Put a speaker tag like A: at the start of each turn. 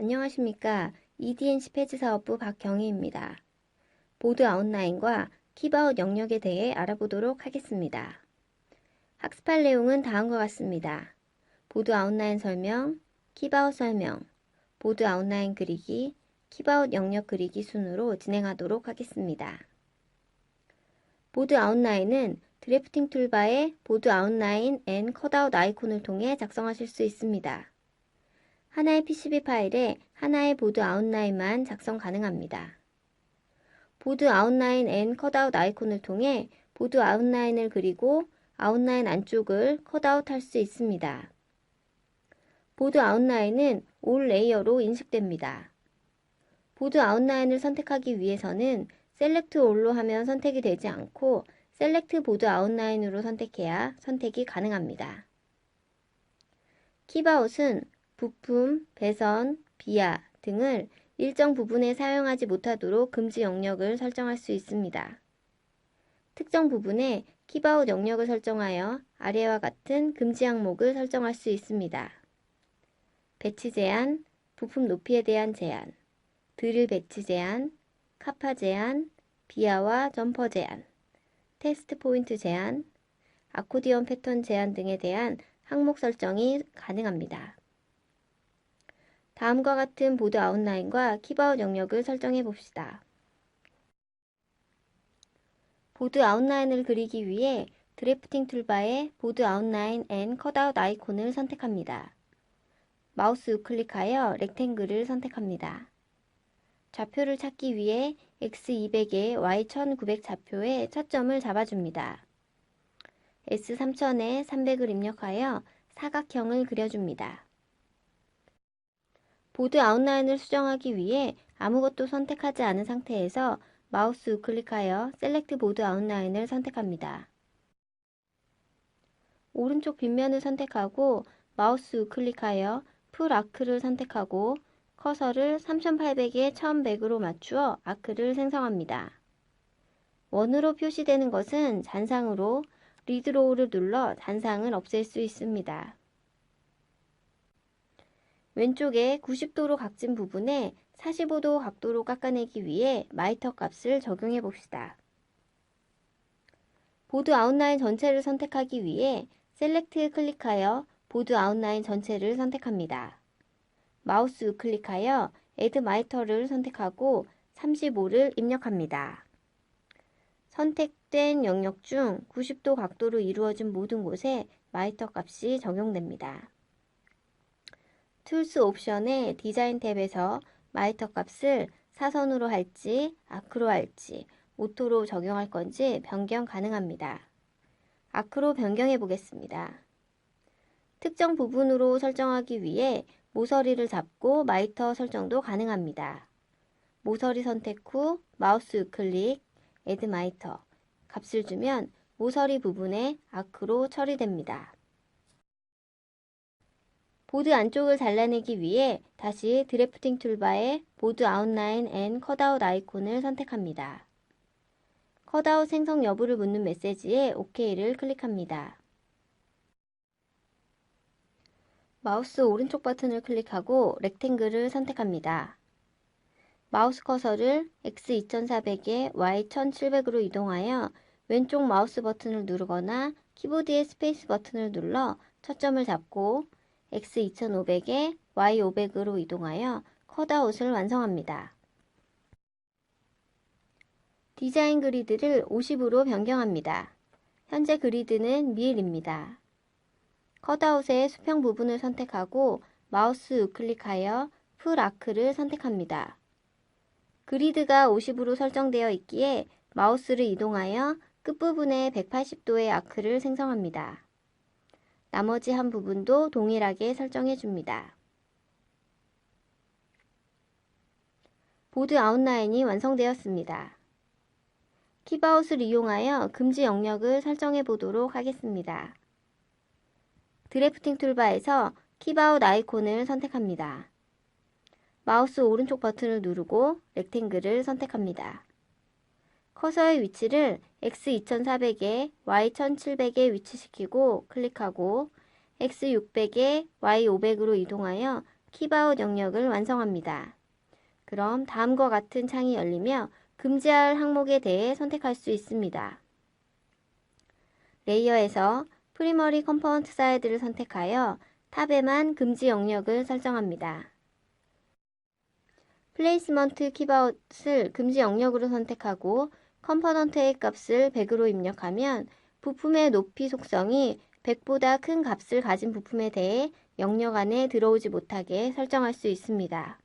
A: 안녕하십니까. EDNC 페이지 사업부 박경희입니다. 보드 아웃라인과 키바웃 영역에 대해 알아보도록 하겠습니다. 학습할 내용은 다음과 같습니다. 보드 아웃라인 설명, 키바웃 설명, 보드 아웃라인 그리기, 키바웃 영역 그리기 순으로 진행하도록 하겠습니다. 보드 아웃라인은 드래프팅 툴바의 보드 아웃라인 앤 컷아웃 아이콘을 통해 작성하실 수 있습니다. 하나의 PCB 파일에 하나의 보드 아웃라인만 작성 가능합니다. 보드 아웃라인 앤 컷아웃 아이콘을 통해 보드 아웃라인을 그리고 아웃라인 안쪽을 컷아웃 할 수 있습니다. 보드 아웃라인은 올 레이어로 인식됩니다. 보드 아웃라인을 선택하기 위해서는 셀렉트 올로 하면 선택이 되지 않고 셀렉트 보드 아웃라인으로 선택해야 선택이 가능합니다. 킵아웃은 부품, 배선, 비하 등을 일정 부분에 사용하지 못하도록 금지 영역을 설정할 수 있습니다. 특정 부분에 킵아웃 영역을 설정하여 아래와 같은 금지 항목을 설정할 수 있습니다. 배치 제한, 부품 높이에 대한 제한, 드릴 배치 제한, 카파 제한, 비하와 점퍼 제한, 테스트 포인트 제한, 아코디언 패턴 제한 등에 대한 항목 설정이 가능합니다. 다음과 같은 보드 아웃라인과 킵아웃 영역을 설정해 봅시다. 보드 아웃라인을 그리기 위해 드래프팅 툴바에 보드 아웃라인 앤 컷아웃 아이콘을 선택합니다. 마우스 우클릭하여 렉탱글을 선택합니다. 좌표를 찾기 위해 X200에 Y1900 좌표에 초점을 잡아줍니다. S3000에 300을 입력하여 사각형을 그려줍니다. 보드 아웃라인을 수정하기 위해 아무것도 선택하지 않은 상태에서 마우스 우클릭하여 셀렉트 보드 아웃라인을 선택합니다. 오른쪽 빗면을 선택하고 마우스 우클릭하여 풀 아크를 선택하고 커서를 3800에 1100으로 맞추어 아크를 생성합니다. 원으로 표시되는 것은 잔상으로 리드로우를 눌러 잔상을 없앨 수 있습니다. 왼쪽에 90도로 각진 부분에 45도 각도로 깎아내기 위해 마이터 값을 적용해 봅시다. 보드 아웃라인 전체를 선택하기 위해 셀렉트 클릭하여 보드 아웃라인 전체를 선택합니다. 마우스 우클릭하여 Add Miter를 선택하고 35를 입력합니다. 선택된 영역 중 90도 각도로 이루어진 모든 곳에 마이터 값이 적용됩니다. 툴스 옵션의 디자인 탭에서 마이터 값을 사선으로 할지 아크로 할지 오토로 적용할 건지 변경 가능합니다. 아크로 변경해 보겠습니다. 특정 부분으로 설정하기 위해 모서리를 잡고 마이터 설정도 가능합니다. 모서리 선택 후 마우스 우클릭, Add 마이터 값을 주면 모서리 부분에 아크로 처리됩니다. 보드 안쪽을 잘라내기 위해 다시 드래프팅 툴바에 보드 아웃라인 앤 컷아웃 아이콘을 선택합니다. 컷아웃 생성 여부를 묻는 메시지에 OK를 클릭합니다. 마우스 오른쪽 버튼을 클릭하고 렉탱글을 선택합니다. 마우스 커서를 X2400에 Y1700으로 이동하여 왼쪽 마우스 버튼을 누르거나 키보드의 스페이스 버튼을 눌러 초점을 잡고 X2500에 Y500으로 이동하여 컷아웃을 완성합니다. 디자인 그리드를 50으로 변경합니다. 현재 그리드는 밀입니다. 컷아웃의 수평 부분을 선택하고 마우스 우클릭하여 풀 아크를 선택합니다. 그리드가 50으로 설정되어 있기에 마우스를 이동하여 끝부분에 180도의 아크를 생성합니다. 나머지 한 부분도 동일하게 설정해 줍니다. 보드 아웃라인이 완성되었습니다. 킵아웃을 이용하여 금지 영역을 설정해 보도록 하겠습니다. 드래프팅 툴바에서 킵아웃 아이콘을 선택합니다. 마우스 오른쪽 버튼을 누르고 렉탱글을 선택합니다. 커서의 위치를 X2400에 Y1700에 위치시키고 클릭하고 X600에 Y500으로 이동하여 킵아웃 영역을 완성합니다. 그럼 다음과 같은 창이 열리며 금지할 항목에 대해 선택할 수 있습니다. 레이어에서 프리머리 컴포넌트 사이드를 선택하여 탑에만 금지 영역을 설정합니다. 플레이스먼트 킵아웃을 금지 영역으로 선택하고 컴포넌트의 값을 100으로 입력하면 부품의 높이 속성이 100보다 큰 값을 가진 부품에 대해 영역 안에 들어오지 못하게 설정할 수 있습니다.